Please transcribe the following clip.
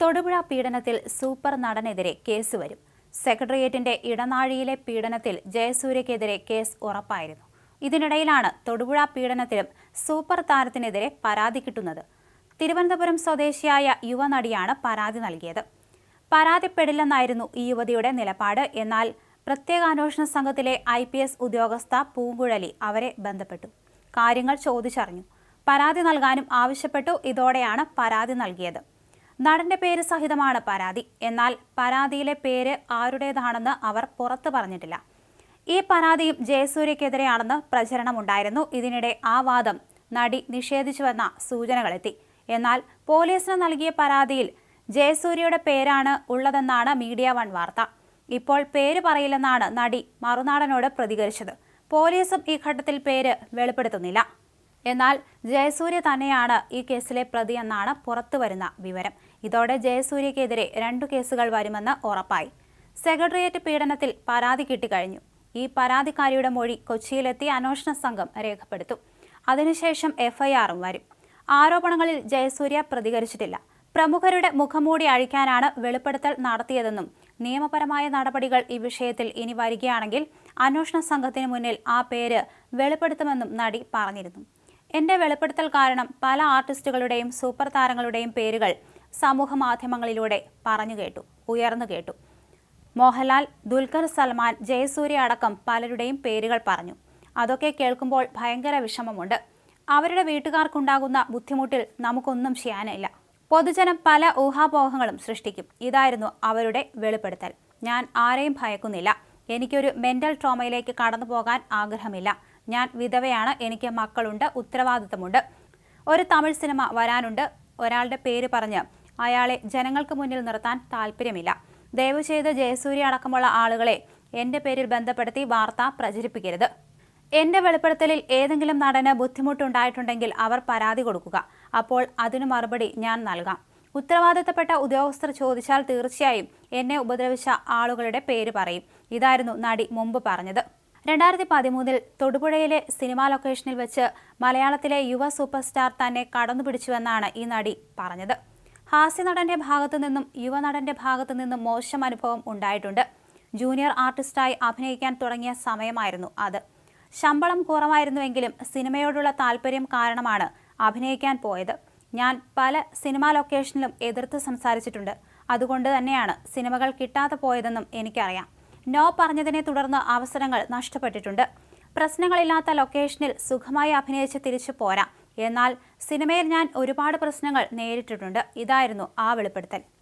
തൊടുപുഴ പീഡനത്തിൽ സൂപ്പർ നടനെതിരെ കേസ് വരും. സെക്രട്ടേറിയറ്റിന്റെ ഇടനാഴിയിലെ പീഡനത്തിൽ ജയസൂര്യക്കെതിരെ കേസ് ഉറപ്പായിരുന്നു. ഇതിനിടയിലാണ് തൊടുപുഴ പീഡനത്തിലും സൂപ്പർ താരത്തിനെതിരെ പരാതി കിട്ടുന്നത്. തിരുവനന്തപുരം സ്വദേശിയായ യുവനടിയാണ് പരാതി നൽകിയത്. പരാതിപ്പെടില്ലെന്നായിരുന്നു ഈ യുവതിയുടെ നിലപാട്. എന്നാൽ പ്രത്യേക അന്വേഷണ സംഘത്തിലെ ഐ പി എസ് ഉദ്യോഗസ്ഥ പൂങ്കുഴലി അവരെ ബന്ധപ്പെട്ടു. കാര്യങ്ങൾ ചോദിച്ചറിഞ്ഞു. പരാതി നൽകാനും ആവശ്യപ്പെട്ടു. ഇതോടെയാണ് പരാതി നൽകിയത്. നടന്റെ പേര് സഹിതമാണ് പരാതി. എന്നാൽ പരാതിയിലെ പേര് ആരുടേതാണെന്ന് അവർ പുറത്തു പറഞ്ഞിട്ടില്ല. ഈ പരാതിയും ജയസൂര്യക്കെതിരെയാണെന്ന് പ്രചരണമുണ്ടായിരുന്നു. ഇതിനിടെ ആ വാദം നടി നിഷേധിച്ചുവെന്ന സൂചനകളെത്തി. എന്നാൽ പോലീസിന് നൽകിയ പരാതിയിൽ ജയസൂര്യയുടെ പേരാണ് ഉള്ളതെന്നാണ് മീഡിയ വൺ വാർത്ത. ഇപ്പോൾ പേര് പറയില്ലെന്നാണ് നടി മറുനാടനോട് പ്രതികരിച്ചത്. പോലീസും ഈ ഘട്ടത്തിൽ പേര് വെളിപ്പെടുത്തുന്നില്ല. എന്നാൽ ജയസൂര്യ തന്നെയാണ് ഈ കേസിലെ പ്രതിയെന്നാണ് പുറത്തുവരുന്ന വിവരം. ഇതോടെ ജയസൂര്യക്കെതിരെ രണ്ടു കേസുകൾ വരുമെന്ന് ഉറപ്പായി. സെക്രട്ടേറിയറ്റ് പീഡനത്തിൽ പരാതി കിട്ടിക്കഴിഞ്ഞു. ഈ പരാതിക്കാരിയുടെ മൊഴി കൊച്ചിയിലെത്തി അന്വേഷണ സംഘം രേഖപ്പെടുത്തും. അതിനുശേഷം എഫ്ഐആറും വരും. ആരോപണങ്ങളിൽ ജയസൂര്യ പ്രതികരിച്ചിട്ടില്ല. പ്രമുഖരുടെ മുഖംമൂടി അഴിക്കാനാണ് വെളിപ്പെടുത്തൽ നടത്തിയതെന്നും നിയമപരമായ നടപടികൾ ഈ വിഷയത്തിൽ ഇനി വരികയാണെങ്കിൽ അന്വേഷണ സംഘത്തിന് മുന്നിൽ ആ പേര് വെളിപ്പെടുത്തുമെന്നും നടി പറഞ്ഞിരുന്നു. എന്റെ വെളിപ്പെടുത്തൽ കാരണം പല ആർട്ടിസ്റ്റുകളുടെയും സൂപ്പർ താരങ്ങളുടെയും പേരുകൾ സമൂഹ മാധ്യമങ്ങളിലൂടെ പറഞ്ഞു കേട്ടു ഉയർന്നു കേട്ടു. മോഹൻലാൽ ദുൽഖർ സൽമാൻ ജയസൂര്യ അടക്കം പലരുടെയും പേരുകൾ പറഞ്ഞു. അതൊക്കെ കേൾക്കുമ്പോൾ ഭയങ്കര വിഷമമുണ്ട്. അവരുടെ വീട്ടുകാർക്കുണ്ടാകുന്ന ബുദ്ധിമുട്ടിൽ നമുക്കൊന്നും ചെയ്യാനില്ല. പൊതുജനം പല ഊഹാപോഹങ്ങളും സൃഷ്ടിക്കും. ഇതായിരുന്നു അവരുടെ വെളിപ്പെടുത്തൽ. ഞാൻ ആരെയും ഭയക്കുന്നില്ല. എനിക്കൊരു മെന്റൽ ട്രോമയിലേക്ക് കടന്നു പോകാൻ ആഗ്രഹമില്ല. ഞാൻ വിധവയാണ് എനിക്ക് മക്കളുണ്ട് ഉത്തരവാദിത്തമുണ്ട്. ഒരു തമിഴ് സിനിമ വരാനുണ്ട്. ഒരാളുടെ പേര് പറഞ്ഞ് അയാളെ ജനങ്ങൾക്ക് മുന്നിൽ നിർത്താൻ താല്പര്യമില്ല ദയവ് ചെയ്ത് ജയസൂര്യ അടക്കമുള്ള ആളുകളെ എന്റെ പേരിൽ ബന്ധപ്പെടുത്തി വാർത്ത പ്രചരിപ്പിക്കരുത്. എന്റെ വെളിപ്പെടുത്തലിൽ ഏതെങ്കിലും നടന് ബുദ്ധിമുട്ടുണ്ടായിട്ടുണ്ടെങ്കിൽ അവർ പരാതി കൊടുക്കുക. അപ്പോൾ അതിനു മറുപടി ഞാൻ നൽകാം. ഉത്തരവാദിത്തപ്പെട്ട ഉദ്യോഗസ്ഥർ ചോദിച്ചാൽ തീർച്ചയായും എന്നെ ഉപദ്രവിച്ച ആളുകളുടെ പേര് പറയും. ഇതായിരുന്നു നടി മുമ്പ് പറഞ്ഞത്. രണ്ടായിരത്തി പതിമൂന്നിൽ തൊടുപുഴയിലെ സിനിമാ ലൊക്കേഷനിൽ വെച്ച് മലയാളത്തിലെ യുവ സൂപ്പർ സ്റ്റാർ തന്നെ കടന്നുപിടിച്ചുവെന്നാണ് ഈ നടി പറഞ്ഞത്. ഹാസ്യനടന്റെ ഭാഗത്തു നിന്നും യുവ നടന്റെ ഭാഗത്തു നിന്നും മോശം അനുഭവം ഉണ്ടായിട്ടുണ്ട്. ജൂനിയർ ആർട്ടിസ്റ്റായി അഭിനയിക്കാൻ തുടങ്ങിയ സമയമായിരുന്നു അത്. ശമ്പളം കുറവായിരുന്നുവെങ്കിലും സിനിമയോടുള്ള താല്പര്യം കാരണമാണ് അഭിനയിക്കാൻ പോയത്. ഞാൻ പല സിനിമാ ലൊക്കേഷനിലും എതിർത്ത് സംസാരിച്ചിട്ടുണ്ട്. അതുകൊണ്ട് തന്നെയാണ് സിനിമകൾ കിട്ടാതെ പോയതെന്നും എനിക്കറിയാം. നോ പറഞ്ഞതിനെ തുടർന്ന് അവസരങ്ങൾ നഷ്ടപ്പെട്ടിട്ടുണ്ട്. പ്രശ്നങ്ങളില്ലാത്ത ലൊക്കേഷനിൽ സുഖമായി അഭിനയിച്ച് തിരിച്ചു പോരാം. എന്നാൽ സിനിമയിൽ ഞാൻ ഒരുപാട് പ്രശ്നങ്ങൾ നേരിട്ടിട്ടുണ്ട്. ഇതായിരുന്നു ആ വെളിപ്പെടുത്തൽ.